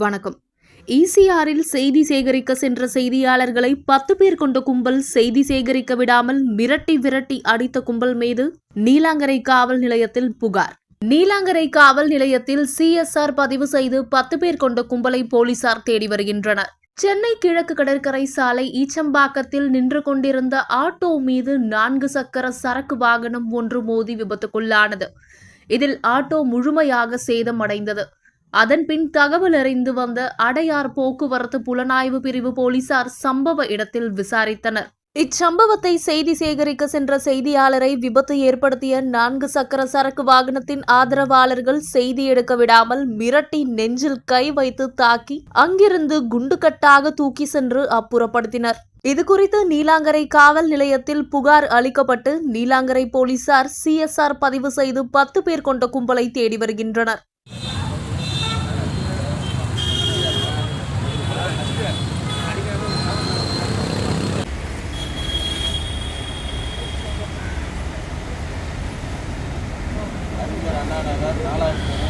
வணக்கம். ஈசிஆரில் செய்தி சேகரிக்க சென்ற செய்தியாளர்களை பத்து பேர் கொண்ட கும்பல் செய்தி சேகரிக்க விடாமல் மிரட்டி விரட்டி அடித்த கும்பல் மீது நீலாங்கரை காவல் நிலையத்தில் புகார். நீலாங்கரை காவல் நிலையத்தில் சிஎஸ்ஆர் பதிவு செய்து பத்து பேர் கொண்ட கும்பலை போலீசார் தேடி வருகின்றனர். சென்னை கிழக்கு கடற்கரை சாலை ஈச்சம்பாக்கத்தில் நின்று கொண்டிருந்த ஆட்டோ மீது நான்கு சக்கர சரக்கு வாகனம் ஒன்று மோதி விபத்துக்குள்ளானது. இதில் ஆட்டோ முழுமையாக சேதமடைந்தது. அதன்பின் தகவல் அறிந்து வந்த அடையார் போக்குவரத்து புலனாய்வு பிரிவு போலீசார் சம்பவ இடத்தில் விசாரித்தனர். இச்சம்பவத்தை செய்தி சேகரிக்க சென்ற செய்தியாளரை விபத்து ஏற்படுத்திய நான்கு சக்கர சரக்கு வாகனத்தின் ஆதரவாளர்கள் செய்தி எடுக்க விடாமல் மிரட்டி நெஞ்சில் கை வைத்து தாக்கி அங்கிருந்து குண்டுகட்டாக தூக்கி சென்று அப்புறப்படுத்தினர். இதுகுறித்து நீலாங்கரை காவல் நிலையத்தில் புகார் அளிக்கப்பட்டு நீலாங்கரை போலீசார் சிஎஸ்ஆர் பதிவு செய்து பத்து பேர் கொண்ட கும்பலை தேடி வருகின்றனர். அண்ணா நாலாயிரத்தி